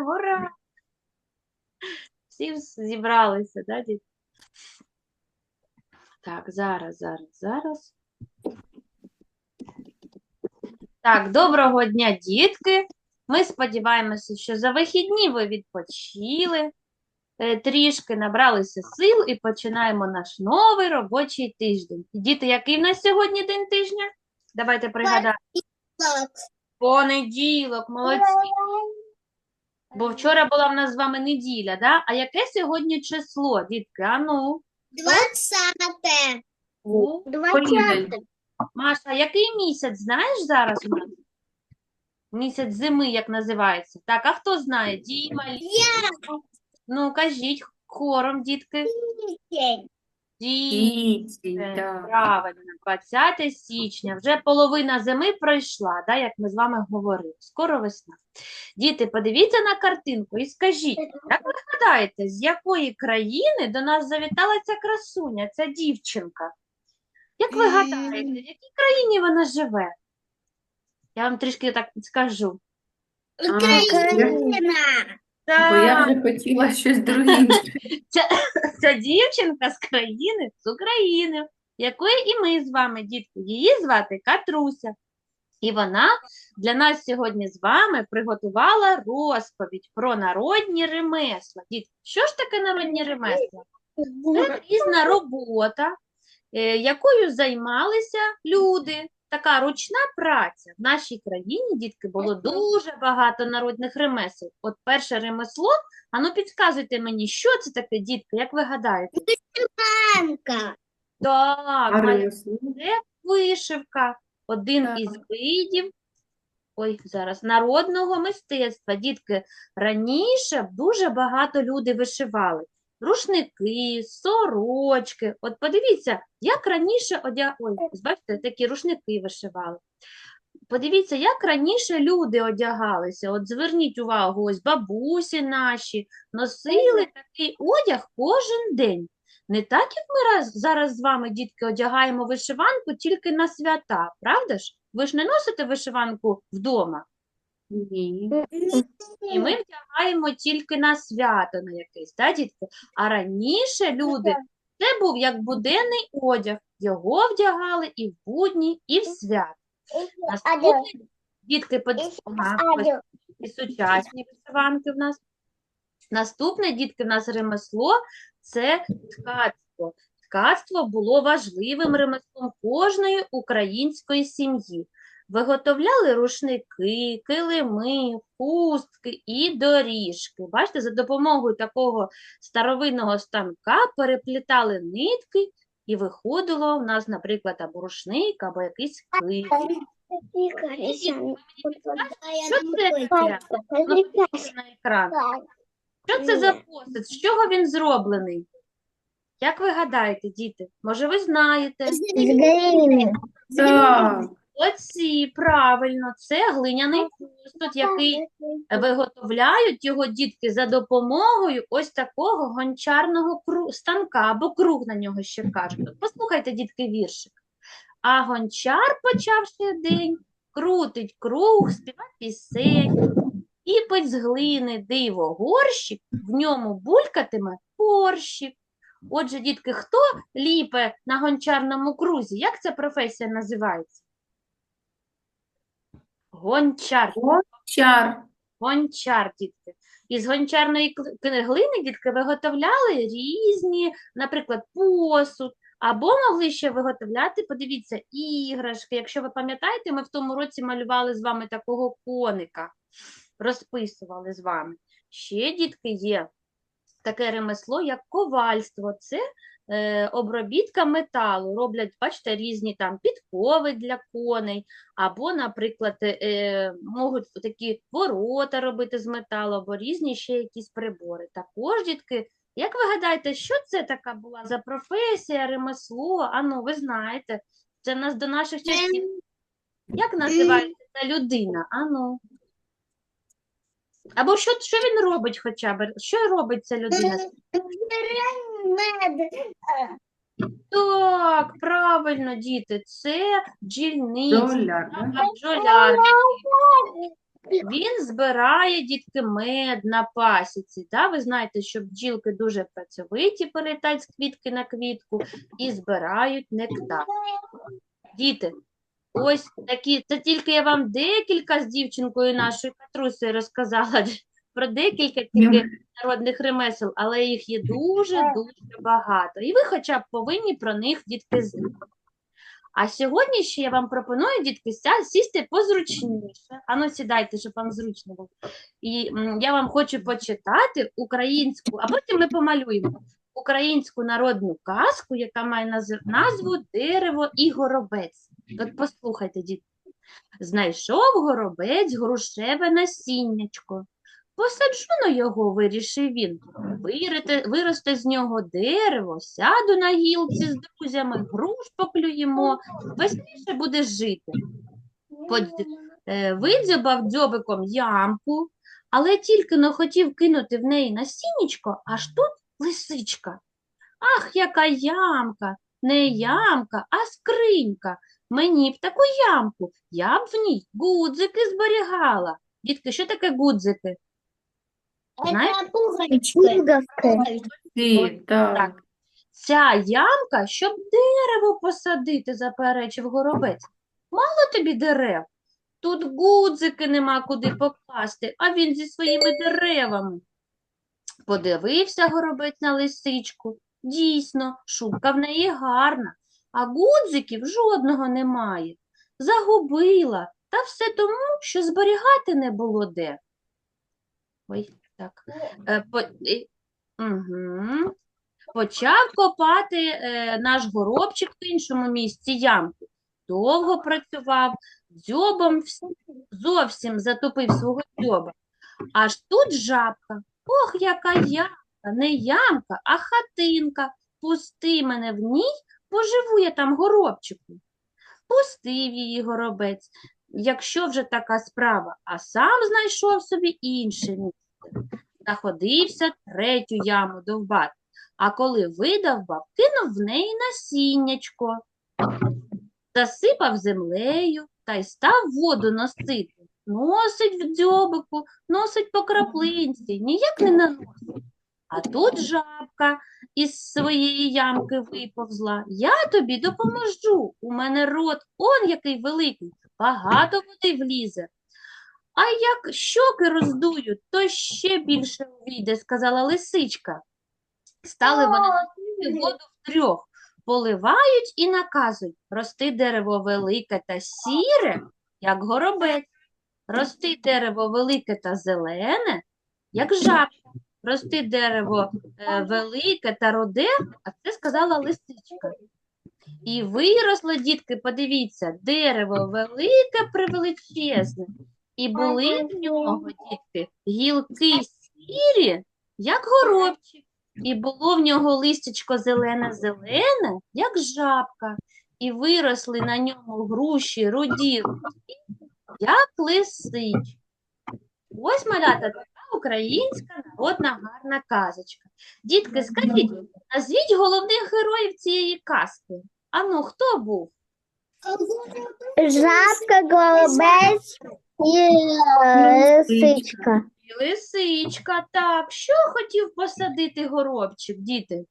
ура! Всі зібралися, да, діти? Так, зараз, зараз, зараз. Так, доброго дня, дітки. Ми сподіваємося, що за вихідні ви відпочили, е, трішки набралися сил і починаємо наш новий робочий тиждень. Діти, який в нас сьогодні день тижня? Давайте пригадаємо. Понеділок, молодці. Бо вчора була в нас з вами неділя, да? А яке сьогодні число, дітки? А ну, Двадцяте. Маша, який місяць знаєш зараз у нас? Місяць зими, як називається. Так, а хто знає? Діма, Лі- Я. ну кажіть хором, дітки. День. Січень, так. правильно, 20 січня. Вже половина зими пройшла, да, як ми з вами говорили. Скоро весна. Діти, подивіться на картинку і скажіть, як ви гадаєте, з якої країни до нас завітала ця красуня, ця дівчинка? Як ви гадаєте, в якій країні вона живе? Я вам трішки так скажу. Україна. Бо я Так, вже хотіла щось друге. ця дівчинка з країни з України, якої і ми з вами, дітки, її звати Катруся. І вона для нас сьогодні з вами приготувала розповідь про народні ремесла. Дітки, що ж таке народні ремесла? Це різна робота, е, якою займалися люди. Така ручна праця. В нашій країні, дітки, було дуже багато народних ремесел. От перше ремесло, а ну підказуйте мені, що це таке, дітки, як ви гадаєте? Танка. Так, А це вишивка, один Так. із видів ой, зараз, народного мистецтва. Дітки, раніше дуже багато люди вишивали. Рушники, сорочки. От подивіться, як раніше одяг... Ой, бачите, такі рушники вишивали. Подивіться, як раніше люди одягалися. От зверніть увагу, ось бабусі наші носили такий одяг кожен день. Не так, як ми раз, зараз з вами, дітки, одягаємо вишиванку тільки на свята, правда ж? Ви ж не носите вишиванку вдома, Ні. і ми вдягаємо тільки на свято на якесь, так, дітки? А раніше люди, це був як буденний одяг, його вдягали і в будні, і в свят. Наступний, дітки, под... ага, і сучасні вишиванки в нас. Наступне, дітки, в нас ремесло – це ткацтво. Ткацтво було важливим ремеслом кожної української сім'ї. Виготовляли рушники, килими, хустки і доріжки. Бачите, за допомогою такого старовинного станка переплітали нитки, і виходило в нас, наприклад, або рушник, або якийсь килим. Що це на екран. Що це за посуд? З чого він зроблений? Як ви гадаєте, діти? Може, ви знаєте? Так. Оці, правильно, це глиняний посуд, який виготовляють його дітки за допомогою ось такого гончарного станка, або круг на нього ще кажуть. Послухайте, дітки, віршик. А гончар, почавши день, крутить круг, співа пісень, Ліпить з глини диво горщик, в ньому булькатиме борщик. Отже, дітки, хто ліпе на гончарному крузі? Як ця професія називається? Гончар. Чар. Гончар, дітки. Із гончарної глини, дітки, виготовляли різні, наприклад, посуд, або могли ще виготовляти, подивіться, іграшки. Якщо ви пам'ятаєте, ми в тому році малювали з вами такого коника, розписували з вами. Ще, дітки, є таке ремесло, як ковальство. Це обробітка металу. Роблять, бачите, різні там підкови для коней, або, наприклад, е, е, можуть такі ворота робити з металу, або різні ще якісь прибори. Також, дітки, як ви гадаєте, що це така була за професія, ремесло? Ану, ви знаєте, це в нас до наших часів. Як називається ця людина? Ану. Або що, що він робить хоча б? Що робить ця людина? Так, правильно, діти, це бджільниця да? бджоляр. Він збирає, дітки, мед на пасіці. Да? Ви знаєте, що бджілки дуже працьовиті, перелітають з квітки на квітку і збирають нектар. Діти, ось такі, це тільки я вам декілька з дівчинкою нашою Катрусею розказала про декілька тільки народних ремесел, але їх є дуже-дуже багато. І ви хоча б повинні про них, дітки, знати. А сьогодні ще я вам пропоную, дітки, сісти позручніше. Ану, сідайте, щоб вам зручно було. І я вам хочу почитати українську, а потім ми помалюємо українську народну казку, яка має назву Дерево і горобець. От послухайте, дітки. Знайшов горобець грушеве насіннячко. Посаджу на його, вирішив він. Вирите, виросте з нього дерево, сяду на гілці з друзями, груш поклюємо, веселіше буде жити. Под- е, Видзьобав дзьобиком ямку, але тільки но хотів кинути в неї насіннячко, аж тут лисичка. Ах, яка ямка, не ямка, а скринька. Мені б таку ямку, я б в ній гудзики зберігала. Дітки, що таке гудзики? Знаєш? Так. Так. Ця ямка, щоб дерево посадити, заперечив горобець. Мало тобі дерев. Тут гудзики нема куди покласти, а він зі своїми деревами. Подивився горобець на лисичку. Дійсно, шубка в неї гарна, а гудзиків жодного немає. Загубила, та все тому, що зберігати не було де. Ой, так. Е, по... Мгм. Почав копати е, наш горобчик в іншому місці ямку. Довго працював, дзьобом вс- зовсім затопив свого дзьоба. Аж тут жабка. Ох, яка ямка, не ямка, а хатинка. Пусти мене в ній, поживу я там горобчику. Пустив її горобець, якщо вже така справа, а сам знайшов собі інше місце. Находився третю яму довбати, а коли видовбав, кинув в неї насіннячко, засипав землею та й став воду носити. Носить в дзьобику, носить по краплинці, ніяк не наносить. А тут жабка із своєї ямки виповзла. Я тобі допоможу. У мене рот он який великий, багато води влізе. А як щоки роздую, то ще більше увійде, сказала лисичка. Стали вони носити воду втрьох, поливають і наказують. Рости дерево велике та сіре, як горобець. Рости дерево велике та зелене, як жабка. Рости дерево е, велике та роде, а це сказала лисичка. І виросло, дітки, подивіться, дерево велике, превеличезне. І були в нього, дітки, гілки сірі, як горобчик. І було в нього листячко зелене-зелене, як жабка. І виросли на ньому груші, руді, як лисичка. Ось малята така українська народна гарна казочка. Дітки, скажіть, назвіть головних героїв цієї казки. Ану, хто був? Жабка, голубець лисичка. І Лисичка, так. Що хотів посадити горобчик, діти?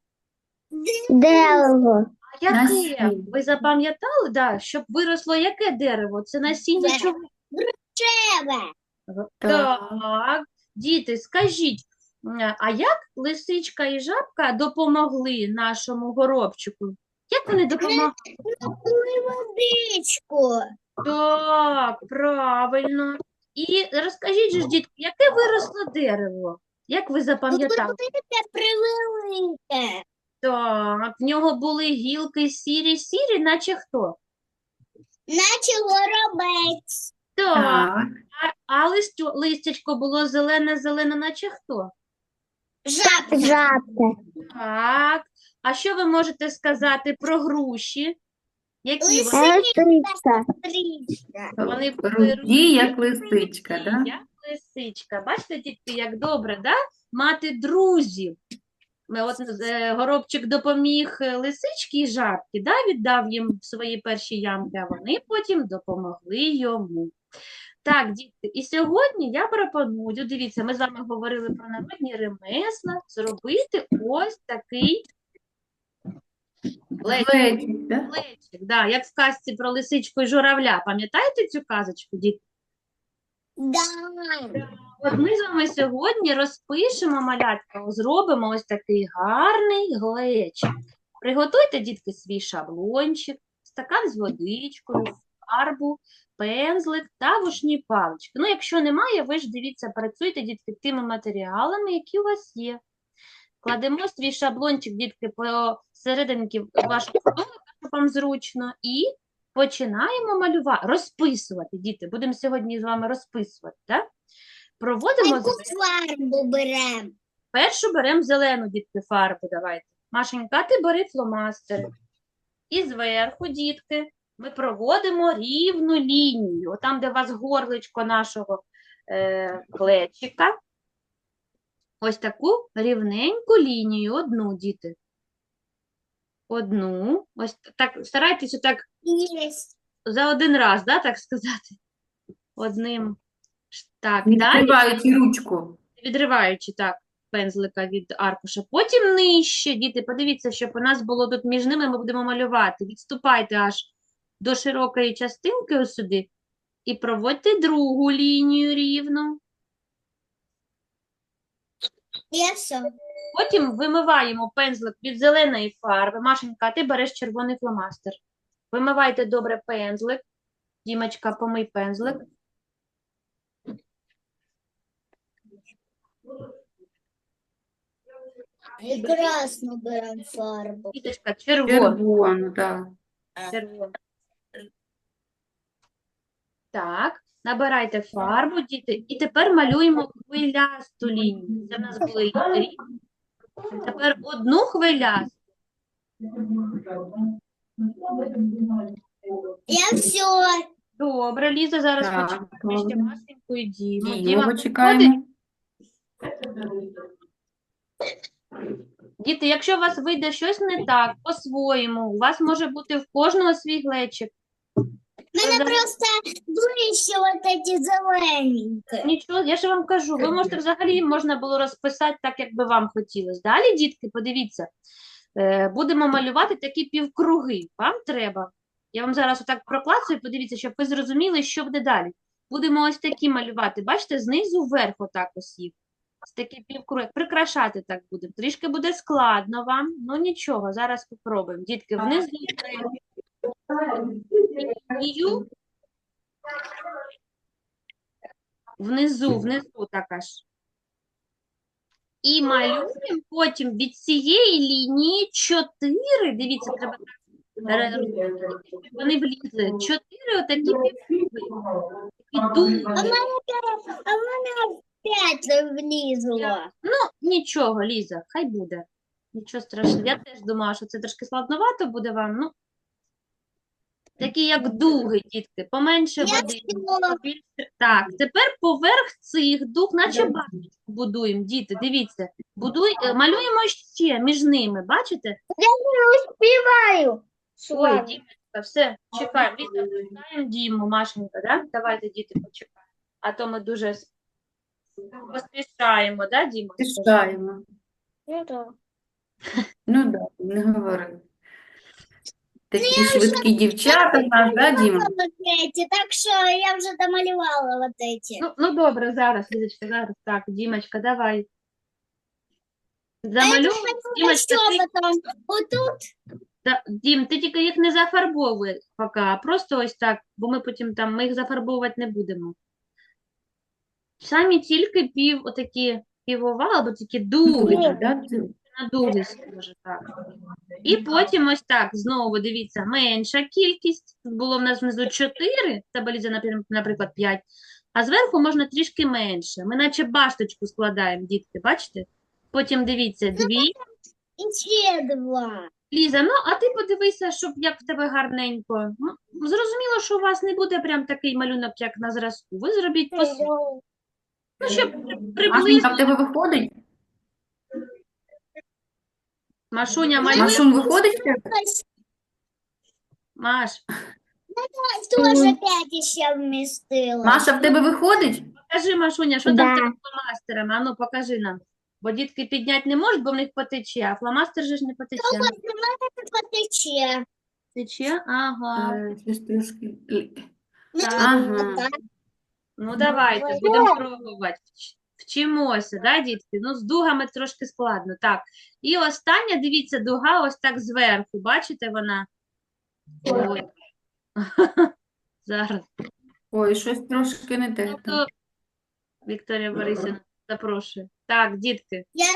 Дерево. А яке? Насіння. Ви запам'ятали, да, щоб виросло яке дерево? Це насіння Дерево. чого? Тебе. Так. Так, діти, скажіть, м, а як лисичка і жабка допомогли нашому горобчику? Як вони допомогли? водичку. Так, правильно. І розкажіть же, ж, дітки, яке виросло дерево? Як ви запам'ятали? Превелике. Так, в нього були гілки сірі-сірі, наче хто? Наче горобець. Так, Так. а, а листю, листячко було зелене-зелене, наче хто? Жабка. Жабка. Так. А що ви можете сказати про груші? Які вони? Лисичка. Вони Руді, як лисичка, да? як лисичка. Бачите, дітки, як добре, да? Мати друзів. Ми От е, горобчик допоміг е, лисичці і жабці, да? Віддав їм свої перші ямки, а вони потім допомогли йому. Так, дітки, і сьогодні я пропоную, дивіться, ми з вами говорили про народні ремесла, зробити ось такий Глечик, да? да, як в казці про лисичку і журавля. Пам'ятаєте цю казочку, дітки? Да. От ми з вами сьогодні розпишемо малятка, зробимо ось такий гарний глечик. Приготуйте, дітки, свій шаблончик, стакан з водичкою, фарбу, пензлик та вушні палички. Ну, якщо немає, ви ж дивіться, працюйте, дітки, тими матеріалами, які у вас є. Кладемо свій шаблончик, дітки, посерединки вашого столика, щоб вам зручно, і починаємо малювати, розписувати, діти. Будемо сьогодні з вами розписувати, так? Проводимо Яку фарбу беремо? Першу беремо зелену, дітки, фарбу давайте. Машенька, ти бери фломастери. І зверху, дітки, ми проводимо рівну лінію. Отам, де у вас горличко нашого е, клечика. Ось таку рівненьку лінію. Одну, діти. Одну. Ось так, старайтеся так Єсть. за один раз, да, так сказати. Одним. Так, Не далі. ручку. відриваючи так пензлика від аркуша. Потім нижче, діти, подивіться, щоб у нас було тут між ними, ми будемо малювати. Відступайте аж до широкої частинки ось сюди і проводьте другу лінію рівну. Потім вимиваємо пензлик від зеленої фарби. Машенька, а ти береш червоний фломастер. Вимивайте добре пензлик. Дімочка, помий пензлик. І красну беремо фарбу. Діточка, червону. Червону, так. Червоно. Так, набирайте фарбу, діти, і тепер малюємо хвилясту лінію. Це в нас були рівні. Тепер одну хвилясту. Я все. Добре, Ліза, зараз Так, почекає ще добре. Машеньку і Діму. Діма, чекаємо. Діти, якщо у вас вийде щось не так, по-своєму, у вас може бути в кожного свій глечик. Мене просто ближче вот эти зелененькі. Нічого, я ж вам кажу, ви можете взагалі можна було розписати так, як би вам хотілося. Далі, дітки, подивіться, е, будемо малювати такі півкруги. Вам треба. Я вам зараз отак проклацаю, подивіться, щоб ви зрозуміли, що буде далі. Будемо ось такі малювати. Бачите, знизу вверх отак ось їх. Ось такі півкруги. Прикрашати так будемо. Трішки буде складно вам, ну нічого, зараз попробуємо. Дітки, внизу лінію. Внизу, внизу так аж. І малюємо потім від цієї лінії чотири, дивіться, треба так вони влізли. Чотири отакі півкруги. Такі. А в мене, а в мене п'ять влізло. Ну, нічого, Ліза, хай буде. Нічого страшного. Я теж думала, що це трошки складновато буде вам. Ну, такі як дуги, дітки, поменше Я води. побільше. Так, тепер поверх цих дуг, наче башечку будуємо. Діти, дивіться, будуй, е, малюємо ще між ними, бачите? не Успіваю. Ой, Дімочка, все, чекаємо. Чекаємо Діму, Машенька, да? Давайте, діти, почекаємо. А то ми дуже с- поспішаємо, да, Діма? Пішаємо. Ну, так. Ну так, не говори. Такі швидкі дівчата в нас, да, Діма? Так що я вже домалювала вот эти. Ну, ну добре, зараз, Лізочка, зараз. Так, Дімочка, давай. Замалюй. Дімочка, ти, потім? Отут та- Дім, ти тільки їх не зафарбовуй поки, а просто ось так, бо ми потім там, ми їх зафарбовувати не будемо. Самі тільки пів, отакі півовал, або такі дуги, Дуги, да, ти? на так. І потім ось так, знову дивіться, менша кількість. Тут було в нас внизу 4, таблиця, напрям- наприклад, 5, а зверху можна трішки менше. Ми наче башточку складаємо, дітки, бачите? Потім дивіться, дві. і ще два. Ліза, ну а ти подивися, щоб як в тебе гарненько. Ну, зрозуміло, що у вас не буде прям такий малюнок, як на зразку. Ви зробіть по. Ну, щоб при- Машенька, в тебе виходить? Машуня малює. Машун виходить в тебе? Маш, Тоже пять еще вместила. Маша, в тебе виходить? Покажи, Машуня, що там в Да. тебе фломастерами? Ану, покажи нам. Бо дітки підняти не можуть, бо в них потече, а фломастер же ж не потече. Ну, это потече. Тече? Ага. Е, щось трошки. л- Ну, Ага. так. Ну, давайте, будемо пробувати. Вчимося, да, дітки? Ну, з дугами трошки складно. Так. І остання, дивіться, дуга ось так зверху. Бачите вона? Ой. Зараз. Ой, щось трошки не те. Ну, Вікторія Борисівна запрошує. Так, дітки. Я.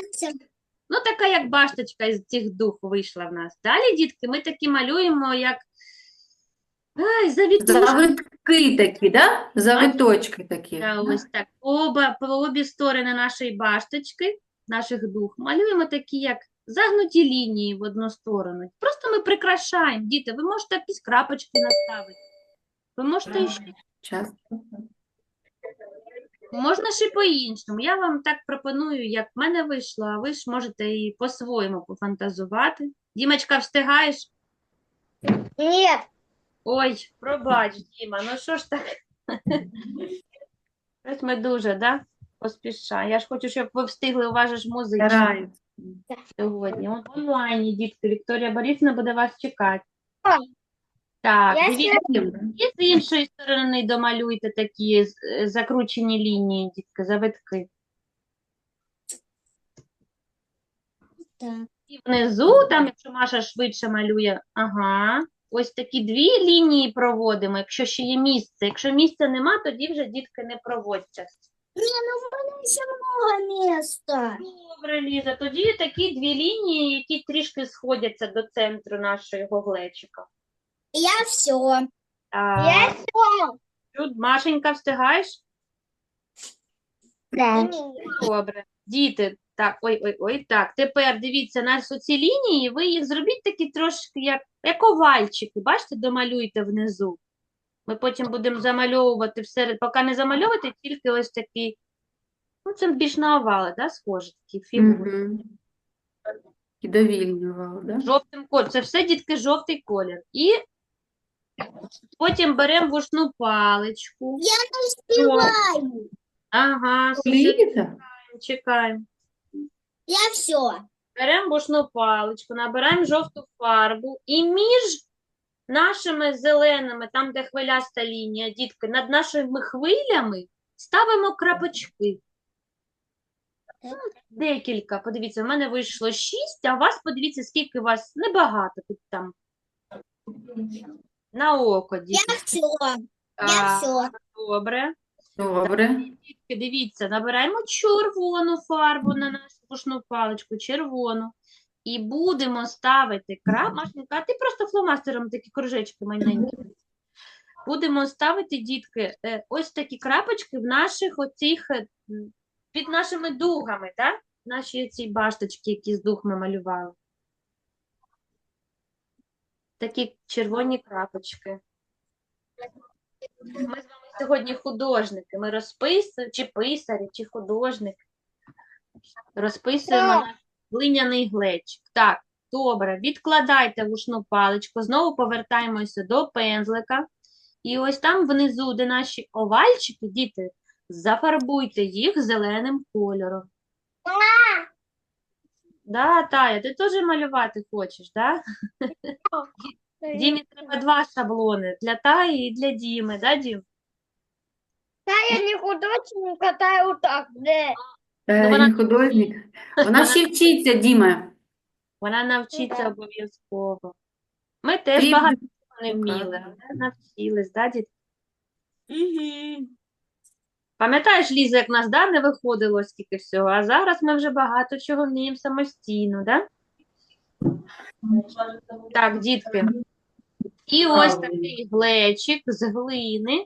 Ну, така як башточка із цих дух вийшла в нас. Далі, дітки, ми такі малюємо, як Ай, завітушки. Завитки такі, да? Завиточки такі. Та ось так. Оба, по обі сторони нашої башточки, наших дух, малюємо такі, як загнуті лінії в одну сторону. Просто ми прикрашаємо. Діти, ви можете якісь крапочки наставити. Ви можете і ще- Час. можна ще по-іншому. Я вам так пропоную, як в мене вийшло, а ви ж можете і по-своєму пофантазувати. Дімочка, встигаєш? Нет. Ой, пробач, Діма, ну що ж так? Щось ми дуже, да? Поспішаємо. Я ж хочу, щоб ви встигли, у вас же ж музичний Стараюсь. сьогодні. От в онлайні, дітки, Вікторія Борисівна буде вас чекати. Так. Так, Я дивіться, і з іншої сторони домалюйте такі з- е, закручені лінії, дітки, завитки. Так. І внизу, там, якщо Маша швидше малює, ага, ось такі дві лінії проводимо, якщо ще є місце. Якщо місця нема, тоді вже дітки не проводьте. Не, ну в мене ще много места. Добре, Ліза, тоді такі дві лінії, які трішки сходяться до центру нашого глечика. Я все. Так, все. тут, Машенька, встигаєш? Да. Добре. Діти, так, ой, ой, ой, так. Тепер дивіться на ці лінії, ви їх зробіть такі трошки, як, як овальчики, бачите, домалюйте внизу. Ми потім будемо замальовувати все, поки не замальовувати, тільки ось такий, ну це більш на овали, да, схоже, такі фігури. Мгм. І довільнював, да? Жовтим кольором. Це все, дітки, жовтий колір. І потім беремо вушну паличку. Я не успеваю. Ага, Ліза? чекаємо. Я все. Беремо бушну паличку, набираємо жовту фарбу і між нашими зеленими, там, де хвиляста лінія, дітки, над нашими хвилями ставимо крапочки. Ну, Декілька. Подивіться, в мене вийшло шість, а у вас подивіться, скільки у вас небагато тут там. На око, дітки. Я все. Я все. добре. Добре. Дивіться, набираємо червону фарбу на нашу пушну паличку, червону. І будемо ставити крап. Машенька, ти просто фломастером такі кружечки маленькі. Будемо ставити, дітки, е, ось такі крапочки в наших оцих, е, під нашими дугами, так? Наші ці башточки, які з дух ми малювали. Такі червоні крапочки. Ми з вами сьогодні художники. Ми розписуємо, чи писарі, чи художники. Розписуємо наш глиняний глечик. Так, добре. Відкладайте вушну паличку. Знову повертаємося до пензлика. І ось там внизу, де наші овальчики, діти, зафарбуйте їх зеленим кольором. Да, Тая, ти теж малювати хочеш, да? Дімі треба два шаблони для Таї і для Діми, да, Дім? Да, я не художник, катаю так, да. Та Ну, вона- і художник. Вона ще вчиться, Діма. Вона навчиться так. обов'язково. Ми теж Ти багато будеш не вміли, але навчились, да, діти? Пам'ятаєш, Ліза, як нас да, не виходило скільки всього, а зараз ми вже багато чого вміємо самостійно, да? Так, дітки. І ось такий глечик з глини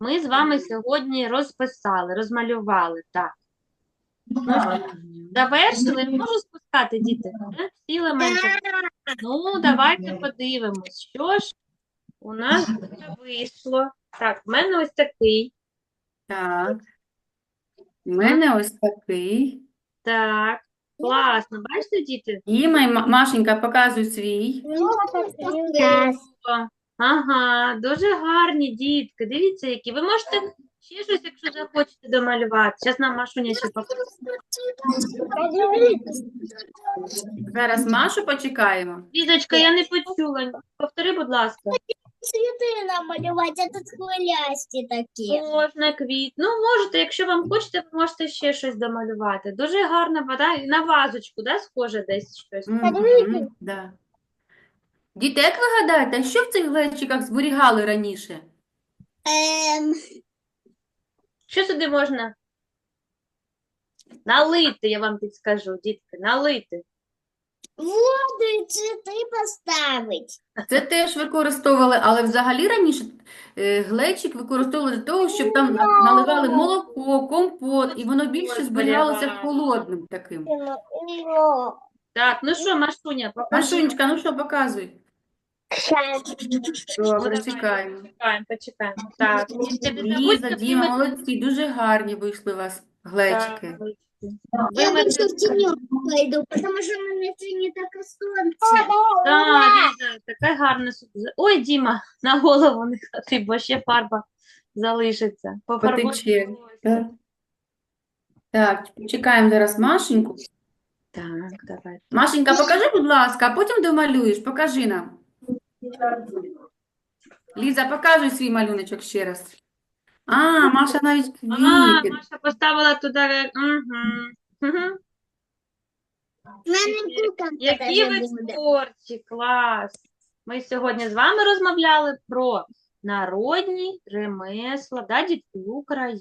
ми з вами сьогодні розписали, розмалювали. Так. Завершили? Можу спускати, діти? Всі елементи. Ну, давайте подивимось, що ж у нас вийшло. Так, в мене ось такий. Так. У мене ось такий. Так, класно. Бачите, діти? І Машенька, показуй свій. Ну. О, Ага, дуже гарні дітки. Дивіться, які. Ви можете ще щось, якщо захочете домалювати. Зараз нам Машуня ще покаже. Зараз Машу почекаємо. Лізочка, я не почула. Повтори, будь ласка. Цветы намалевать, а тут хвилясті такі. Можна квіт. Ну, можете, якщо вам хочете, ви можете ще щось домалювати. Дуже гарна вода. На вазочку, да, схоже десь щось. Мгм, да. Діти, як ви гадаєте, а що в цих глечиках зберігали раніше? Ем, Що сюди можна? Налити, я вам підскажу, дітки, налити. воду і цвіти поставить. Це теж використовували, але взагалі раніше е, глечик використовували для того, щоб там на- наливали молоко, компот, і воно більше зберігалося зберігалося. холодним таким. Так, ну що, Машуня, покажи. Машунечка, ну що, показуй. Добре, чекаємо. Почекаємо, почекаємо. Так, Ліза, Діма, молодці, дуже гарні вийшли у вас глечики. Я лучше в тенек пойду, потому что на лице не так и. Так, Ліза, таке гарне. су- Ой, Діма, на голову не ходи, бо ще фарба залишиться. Пофарбуй Потече. волосся. Так. Так, чекаємо зараз Машеньку. Так, давай. Машенька, покажи, будь ласка, а потім домалюєш. Покажи нам. Ліза, показуй свій малюночок ще раз. А, Маша навіть А. Маша поставила туди. Угу. Угу. Які ви творчі, клас! Ми сьогодні з вами розмовляли про народні ремесла, да, дітки України.